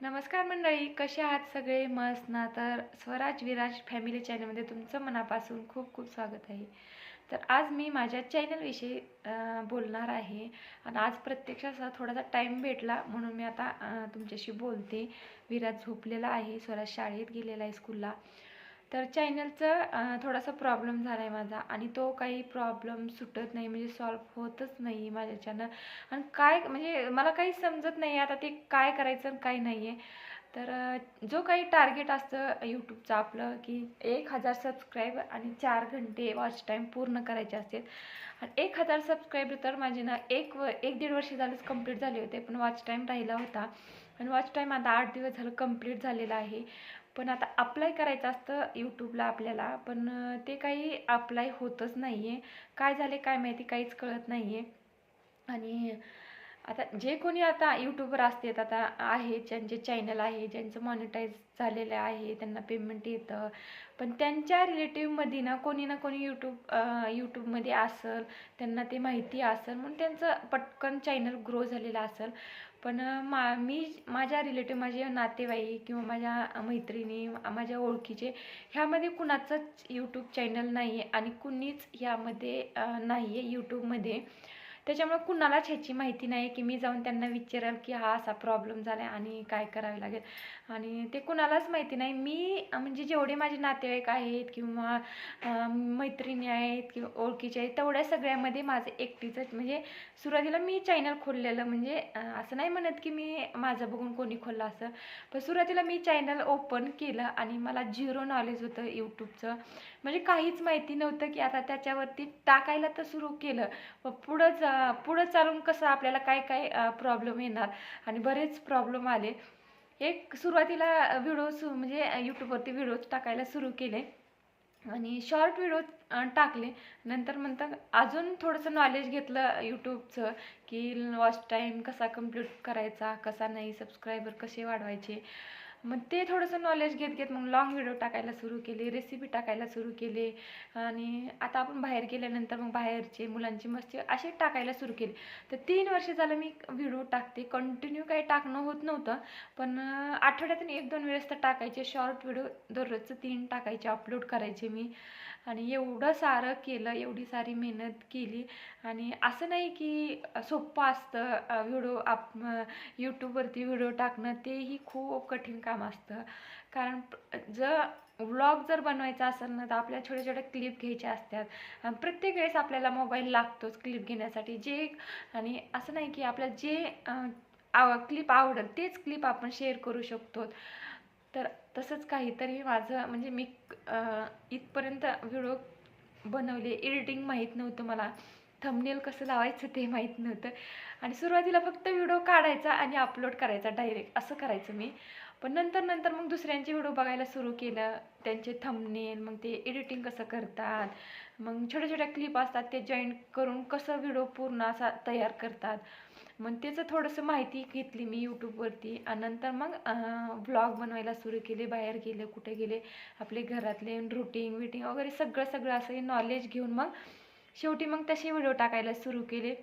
नमस्कार मंडळी कसे आहात सगळे? मस्त ना? तर स्वराज विराज फॅमिली चॅनलमध्ये तुमचं मनापासून खूप खूप स्वागत आहे. तर आज मी माझ्या चॅनलविषयी बोलणार आहे. आणि आज प्रत्यक्षात असा थोडासा टाईम भेटला म्हणून मी आता तुमच्याशी बोलते. विराज झोपलेला आहे स्वराज शाळेत गेलेला आहे स्कूलला तर चॅनलचं थोडासा प्रॉब्लेम झाला आहे माझा आणि तो काही प्रॉब्लेम सुटत नाही म्हणजे सॉल्व होतच नाही माझ्याच्यानं आणि काय म्हणजे मला काही समजत नाही आता ते काय करायचं आणि काय नाही आहे तर जो काही टार्गेट असतं यूट्यूबचं आपलं की एक हजार सबस्क्राईब आणि चार घंटे वॉच टाईम पूर्ण करायचे असते आणि एक हजार सबस्क्राईबर तर माझे ना एक व एक दीड वर्ष झालंच कंप्लीट झाले होते पण वॉच टाईम राहिला होता. आणि वॉच टाईम आता आठ दिवस झालं कंप्लीट झालेला आहे. पण आता अप्लाय करायचं असतं यूट्यूबला आपल्याला पण ते काही अप्लाय होतच नाही आहे काय झाले काय माहिती काहीच कळत नाही आहे आणि आता जे कोणी आता यूट्यूबर असतात आता आहे ज्यांचे चॅनल आहे ज्यांचं मॉनिटाईज झालेलं आहे त्यांना पेमेंट येतं. पण त्यांच्या रिलेटिव्हमध्ये ना कोणी ना कोणी यूट्यूब यूट्यूबमध्ये असेल त्यांना ते माहिती असेल म्हणून त्यांचं पटकन चॅनल ग्रो झालेलं असेल. पण मा मी माझ्या रिलेटिव्ह माझे नातेवाईक किंवा माझ्या मैत्रिणी माझ्या ओळखीचे ह्यामध्ये कुणाचंच यूट्यूब चॅनल नाही आहे आणि कुणीच ह्यामध्ये नाही आहे यूट्यूबमध्ये त्याच्यामुळे कुणालाच ह्याची माहिती नाही की मी जाऊन त्यांना विचाराल की हा असा प्रॉब्लेम झाला आहे आणि काय करावे लागेल. आणि ते कुणालाच माहिती नाही. मी म्हणजे जेवढे माझे नातेवाईक आहेत किंवा मैत्रिणी आहेत किंवा ओळखीचे आहेत तेवढ्या सगळ्यामध्ये माझं एकटीचं म्हणजे सुरुवातीला मी चॅनल खोललेलं म्हणजे असं नाही म्हणत की मी माझं बघून कोणी खोललं असं. पण सुरुवातीला मी चॅनल ओपन केलं आणि मला झिरो नॉलेज होतं यूट्यूबचं म्हणजे काहीच माहिती नव्हतं की आता त्याच्यावरती टाकायला तर सुरू केलं. पण पुढं जा पुढं चालून कसं आपल्याला काय काय प्रॉब्लेम येणार? आणि बरेच प्रॉब्लेम आले. एक सुरुवातीला व्हिडिओ सु म्हणजे यूट्यूबवरती व्हिडिओज टाकायला सुरू केले. आणि शॉर्ट व्हिडिओ टाकले. नंतर म्हणतात अजून थोडंसं नॉलेज घेतलं यूट्यूबचं की वॉच टाईम कसा कंप्लीट करायचा कसा नाही सबस्क्रायबर कसे वाढवायचे. मग ते थोडंसं नॉलेज घेत घेत मग लॉंग व्हिडिओ टाकायला सुरू केले रेसिपी टाकायला सुरू केले. आणि आता आपण बाहेर गेल्यानंतर मग बाहेरचे मुलांची मस्ती असे टाकायला सुरू केले. तर तीन वर्ष झालं मी व्हिडिओ टाकते. कंटिन्यू काही टाकणं होत नव्हतं. पण आठवड्यातून एक दोन वेळेस तर टाकायचे. शॉर्ट व्हिडिओ दररोजचं तीन टाकायचे अपलोड करायचे मी. आणि एवढं सारं केलं एवढी सारी मेहनत केली. आणि असं नाही की सोपं असतं व्हिडिओ आप यूट्यूबवरती व्हिडिओ टाकणं तेही खूप कठीण काम असतं. कारण जर व्लॉग जर बनवायचा असेल ना तर आपल्याला छोट्या छोट्या क्लिप घ्यायच्या असतात. आणि प्रत्येक वेळेस आपल्याला मोबाईल लागतोच क्लिप घेण्यासाठी. जे आणि असं नाही की आपल्या जे आव क्लिप आवडेल तेच क्लिप आपण शेअर करू शकतो. तर तसंच काहीतरी माझं म्हणजे मी इथपर्यंत व्हिडिओ बनवले. एडिटिंग माहीत नव्हतं मला. थंबनेल कसं लावायचं ते माहीत नव्हतं. आणि सुरुवातीला फक्त व्हिडिओ काढायचा आणि अपलोड करायचा डायरेक्ट असं करायचं मी. पण नंतर नंतर मग दुसऱ्यांचे व्हिडिओ बघायला सुरू केलं. त्यांचे थंबनेल मग ते एडिटिंग कसं करतात मग छोट्या छोट्या क्लिप असतात ते जॉईन करून कसं व्हिडिओ पूर्ण असा तयार करतात. मग त्याचं थोडंसं माहिती घेतली मी यूट्यूबवरती आणि नंतर मग ब्लॉग बनवायला सुरू केले बाहेर गेले कुठे गेले आपले घरातले रुटीन विटिंग वगैरे सगळं सगळं असं नॉलेज घेऊन मग शेवटी मग तसे व्हिडिओ टाकायला सुरू केले.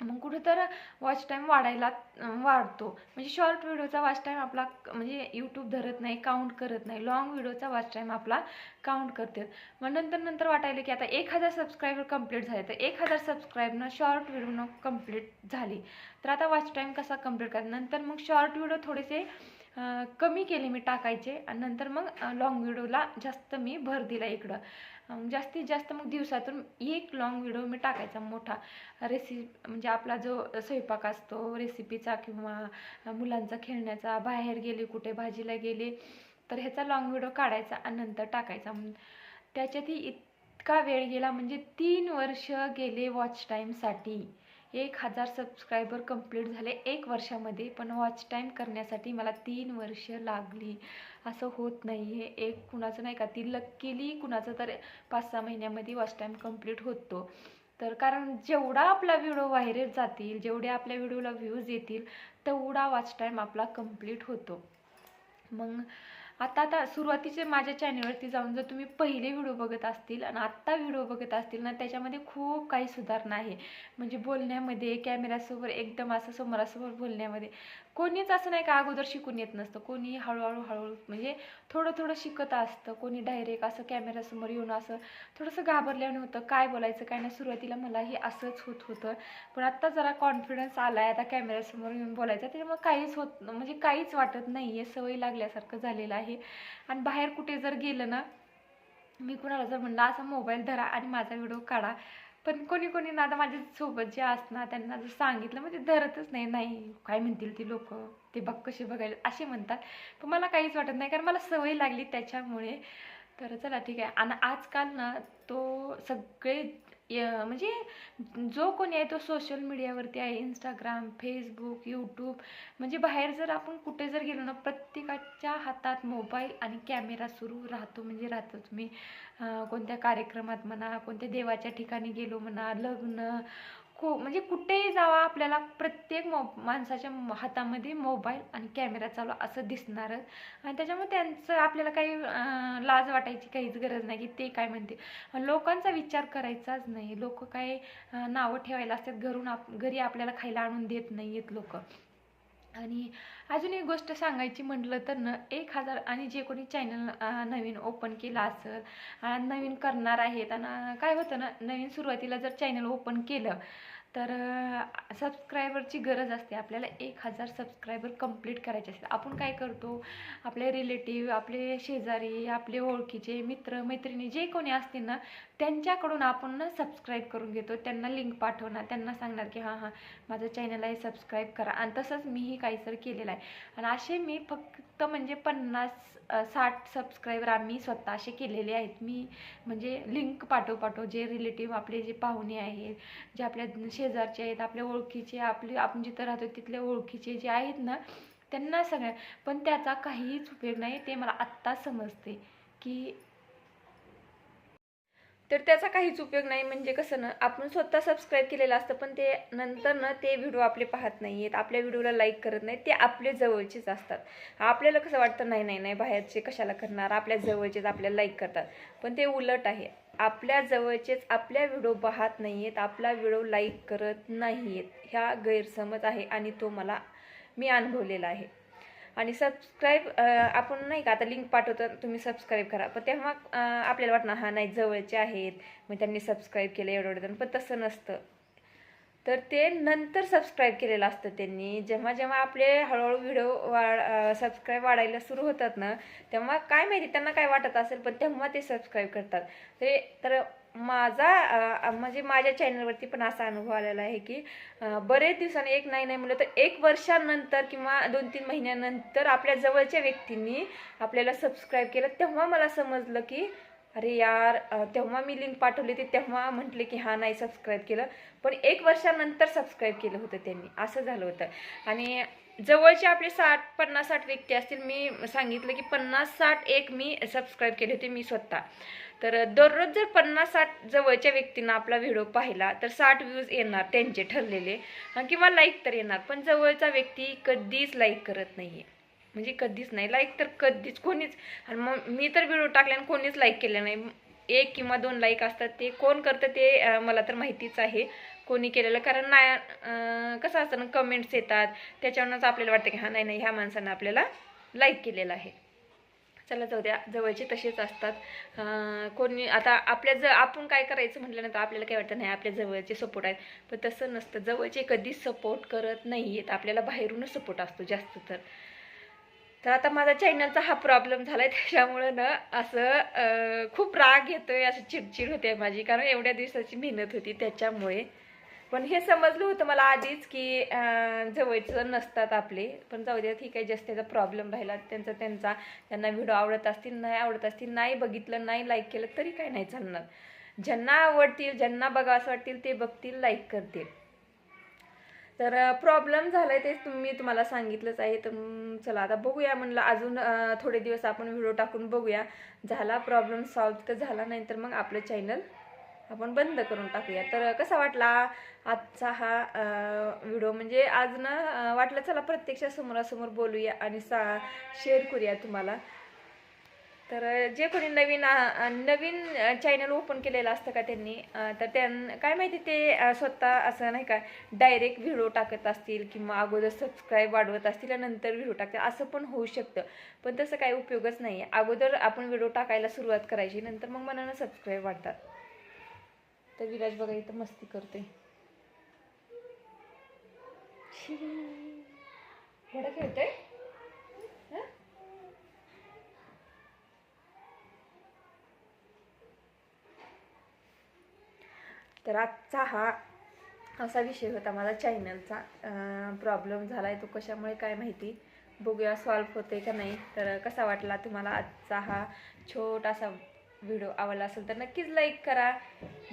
मग कुठं तर वॉच टाईम वाढायला वाढतो. म्हणजे शॉर्ट व्हिडिओचा वॉच टाईम आपला म्हणजे यूट्यूब धरत नाही काउंट करत नाही. लॉंग व्हिडिओचा वॉच टाईम आपला काउंट करते. मग नंतर नंतर वाटायला की आता एक हजार सबस्क्रायबर कंप्लीट झाले. तर एक हजार सबस्क्राईबनं शॉर्ट व्हिडिओनं कंप्लीट झाली. तर आता वॉच टाईम कसा कंप्लीट करायचा नंतर मग शॉर्ट व्हिडिओ थोडेसे कमी केले मी टाकायचे आणि नंतर मग लॉंग व्हिडिओला जास्त मी भर दिला इकडं. जास्तीत जास्त मग दिवसातून एक लॉंग व्हिडिओ मी टाकायचा मोठा. रेसिपी म्हणजे आपला जो स्वयंपाक असतो रेसिपीचा किंवा मुलांचा खेळण्याचा बाहेर गेले कुठे भाजीला गेले तर ह्याचा लॉंग व्हिडिओ काढायचा आणि नंतर टाकायचा. त्याच्यातही इतका वेळ गेला म्हणजे तीन वर्ष गेले वॉच टाईमसाठी एक हजार सबस्क्रायबर कंप्लीट झाले एक वर्षामध्ये पण वॉच टाईम करण्यासाठी मला तीन वर्ष लागली. असं होत नाही आहे एक कुणाचं नाही का ती लक्कीली कुणाचं तर पाच सहा महिन्यामध्ये वॉच टाईम कंप्लीट होतो. तर कारण जेवढा आपला व्हिडिओ व्हायरल जातील जेवढे आपल्या व्हिडिओला व्ह्यूज येतील तेवढा वॉच टाईम आपला कंप्लीट होतो. मग आता आता सुरुवातीचे माझ्या चॅनलवरती जाऊन जर तुम्ही पहिले व्हिडिओ बघत असतील आणि आत्ता व्हिडिओ बघत असतील ना त्याच्यामध्ये खूप काही सुधारणा आहे. म्हणजे बोलण्यामध्ये कॅमेऱ्यासमोर एकदम असं समोरासमोर बोलण्यामध्ये. कोणीच असं नाही का अगोदर शिकून येत नसतं. कोणी हळूहळू हळूहळू म्हणजे थोडं थोडं शिकत असतं. कोणी डायरेक्ट असं कॅमेऱ्यासमोर येऊन असं थोडंसं घाबरल्यानं होतं. काय बोलायचं काय नाही. सुरुवातीला मलाही असंच होत होतं. पण आत्ता जरा कॉन्फिडन्स आला आहे आता कॅमेऱ्यासमोर येऊन बोलायचं त्याच्यामुळे काहीच होत म्हणजे काहीच वाटत नाही आहे सवय लागल्यासारखं झालेलं आहे. आणि बाहेर कुठे जर गेलं ना मी कुणाला जर म्हणलं असा मोबाईल धरा आणि माझा व्हिडिओ काढा. पण कोणी कोणी ना आता माझ्या सोबत जे असणार त्यांना जर सांगितलं म्हणजे धरतच नाही नाही काय म्हणतील ती लोक? ते बघ कसे बघायला असे म्हणतात. पण मला काहीच वाटत नाही कारण मला सवय लागली त्याच्यामुळे. तर चला ठीक आहे. आणि आजकाल ना तो सगळे म्हणजे जो कोणी आहे तो सोशल मीडियावरती आहे इंस्टाग्राम फेसबुक यूट्यूब म्हणजे बाहेर जर आपण कुठे जर गेलो ना प्रत्येकाच्या हातात मोबाईल आणि कॅमेरा सुरू राहतो. म्हणजे राहतो तुम्ही कोणत्या कार्यक्रमात म्हणा कोणत्या देवाच्या ठिकाणी गेलो म्हणा लग्न खूप म्हणजे कुठेही जावा आपल्याला प्रत्येक मो माणसाच्या हातामध्ये मोबाईल आणि कॅमेरा चालू असं दिसणारच. आणि त्याच्यामुळे त्यांचं आपल्याला काही लाज वाटायची काहीच गरज नाही की ते काय म्हणते लोकांचा विचार करायचाच नाही. लोक काय नावं ठेवायला असतात. घरून आप घरी आपल्याला खायला आणून देत नाही आहेत लोक. आणि अजून एक गोष्ट सांगायची म्हटलं तर न एक हजार आणि जे कोणी चॅनल नवीन ओपन केलं असेल आणि नवीन करणार आहेत. आणि काय होतं ना नवीन सुरुवातीला जर चॅनल ओपन केलं तर सबस्क्रायबरची गरज असते. आपल्याला एक हजार सबस्क्रायबर कंप्लीट करायचे असते आपण काय करतो? आपले रिलेटिव्ह आपले शेजारी आपले ओळखीचे मित्र मैत्रिणी जे कोणी असतील ना त्यांच्याकडून आपण ना सबस्क्राईब करून घेतो. त्यांना लिंक पाठवणार त्यांना सांगणार की हां हां माझं चॅनल आहे सबस्क्राईब करा. आणि तसंच मीही काहीतरी केलेलं आहे. आणि असे मी फक्त म्हणजे पन्नास साठ सबस्क्रायबर आम्ही स्वतः असे केलेले आहेत. मी म्हणजे लिंक पाठव पाठव. जे रिलेटिव्ह आपले जे पाहुणे आहेत जे आपल्या शेजारचे आहेत आपल्या ओळखीचे आपले आपण जिथं राहतो तिथल्या ओळखीचे जे आहेत ना त्यांना सगळ्या पण त्याचा काहीच उपयोग नाही. ते मला आत्ता समजते की तर त्याचा काहीच उपयोग नाही. म्हणजे कसं ना आपण स्वतः सबस्क्राईब केलेलं असतं पण ते नंतर ना ते व्हिडिओ आपले पाहत नाही आहेत आपल्या व्हिडिओला लाईक करत नाही ते आपले जवळचेच असतात. आपल्याला कसं वाटतं नाही नाही नाही बाहेरचे कशाला करणार? आपल्या जवळचेच आपल्याला लाईक करतात. पण ते उलट आहे. आपल्या जवळचेच आपल्या व्हिडिओ पाहत नाही आहेत आपला व्हिडिओ लाईक करत नाही आहेत ह्या गैरसमज आहे आणि तो मला मी अनुभवलेला आहे. आणि सबस्क्राईब आपण नाही का आता लिंक पाठवतो तुम्ही सबस्क्राईब करा. पण तेव्हा आपल्याला वाटणार हा नाही जवळचे आहेत. मग त्यांनी सबस्क्राईब केलं एवढं एवढं. पण तसं नसतं. तर ते नंतर सबस्क्राईब केलेलं असतं त्यांनी. जेव्हा जेव्हा आपले हळूहळू व्हिडिओ वाढ सबस्क्राईब वाढायला सुरू होतात ना तेव्हा काय माहिती त्यांना काय वाटत असेल पण तेव्हा ते सबस्क्राईब करतात. ते तर माझा म्हणजे माझ्या चॅनलवरती पण असा अनुभव आलेला आहे की बरेच दिवसांनी एक नाही नाही म्हणलं तर एक वर्षानंतर किंवा दोन तीन महिन्यानंतर आपल्या जवळच्या व्यक्तींनी आपल्याला सबस्क्राईब केलं. तेव्हा मला समजलं की अरे यार तेव्हा मी लिंक पाठवली ती तेव्हा म्हटले की हा नाही सबस्क्राईब केलं. पण एक वर्षानंतर सबस्क्राईब केलं होतं त्यांनी. असं झालं होतं. आणि जवळचे आपले साठ पन्नास साठ व्यक्ती असतील मी सांगितलं की पन्नास साठ एक मी सबस्क्राईब केले होते मी स्वतः. तर दररोज जर पन्नास साठ जवळच्या व्यक्तींना आपला व्हिडिओ पाहिला तर साठ व्ह्यूज येणार त्यांचे ठरलेले. किंवा लाईक तर येणार पण जवळचा व्यक्ती कधीच लाईक करत नाही म्हणजे कधीच नाही. लाईक तर कधीच कोणीच. आणि मग मी तर व्हिडिओ टाकल्याने कोणीच लाईक केलं नाही. एक किंवा दोन लाईक असतात ते कोण करतं ते मला तर माहितीच आहे. कोणी केलेलं कारण ना कसं असतं ना कमेंट्स येतात. त्याच्यावरूनच आपल्याला वाटतं की हा नाही नाही ह्या माणसानं आपल्याला लाईक केलेलं आहे. चला जाऊ द्या. जवळचे तसेच असतात. कोणी आता आपल्या ज आपण काय करायचं म्हटल्यानंतर आपल्याला काय वाटतं नाही आपल्या जवळचे सपोर्ट आहेत. पण तसं नसतं. जवळचे कधीच सपोर्ट करत नाही आहेत आपल्याला बाहेरूनच सपोर्ट असतो जास्त तर. तर आता माझा चॅनलचा हा प्रॉब्लेम झालाय त्याच्यामुळं ना असं खूप राग येतोय असं चिडचिड होते माझी कारण एवढ्या दिवसाची मेहनत होती त्याच्यामुळे. पण हे समजलं होतं मला आधीच की जवळचं नसतात आपले पण जाऊ द्या ठीक आहे जस्ट त्याचा प्रॉब्लेम राहिला त्यांचा त्यांचा त्यांना व्हिडिओ आवडत असतील नाही आवडत असतील नाही बघितलं नाही लाईक केलं तरी काय नाही चालणार. ज्यांना आवडतील ज्यांना बघा असं वाटतील ते बघतील लाईक करतील. तर प्रॉब्लेम झालाय ते तुम्ही तुम्हाला सांगितलंच आहे. तर चला आता बघूया म्हणलं अजून थोडे दिवस आपण व्हिडिओ टाकून बघूया. झाला प्रॉब्लेम सॉल्व तर झाला नाही तर मग आपलं चॅनल आपण बंद करून टाकूया. तर कसा वाटला आजचा हा व्हिडिओ? म्हणजे आज ना वाटलं चला प्रत्यक्ष समोरासमोर बोलूया आणि सा शेअर करूया तुम्हाला. तर जे कोणी नवीन नवीन चॅनल ओपन केलेलं असतं का त्यांनी तर त्यां काय माहिती ते स्वतः असं नाही का डायरेक्ट व्हिडिओ टाकत असतील किंवा अगोदर सबस्क्राईब वाढवत असतील आणि नंतर व्हिडिओ टाकतील असं पण होऊ शकतं. पण तसं काही उपयोगच नाही. आहे अगोदर आपण व्हिडिओ टाकायला सुरुवात करायची नंतर मग मनानं सबस्क्राईब वाढतात. तर विराज बघा इथं मस्ती करते. खेळतोय? तर आजचा हा असा विषय होता माझा चॅनलचा. प्रॉब्लेम झाला आहे तो कशामुळे काय माहिती? बघूया सॉल्व होते का नाही? तर कसा वाटला तुम्हाला आजचा हा छोटासा व्हिडिओ आवडला असेल तर नक्कीच लाईक करा.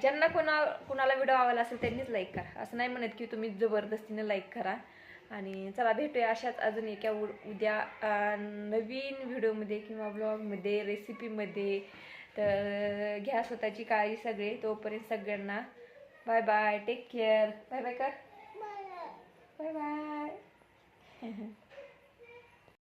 ज्यांना कोणा कोणाला व्हिडिओ आवडला असेल त्यांनीच लाईक करा. असं नाही म्हणत की तुम्ही जबरदस्तीने लाईक करा. आणि चला भेटूया अशाच अजून एका उ- उद्या नवीन व्हिडिओमध्ये किंवा ब्लॉगमध्ये रेसिपीमध्ये तर घ्या स्वतःची काळजी सगळे. तोपर्यंत सगळ्यांना bye bye take care bye bye कर बाय बाय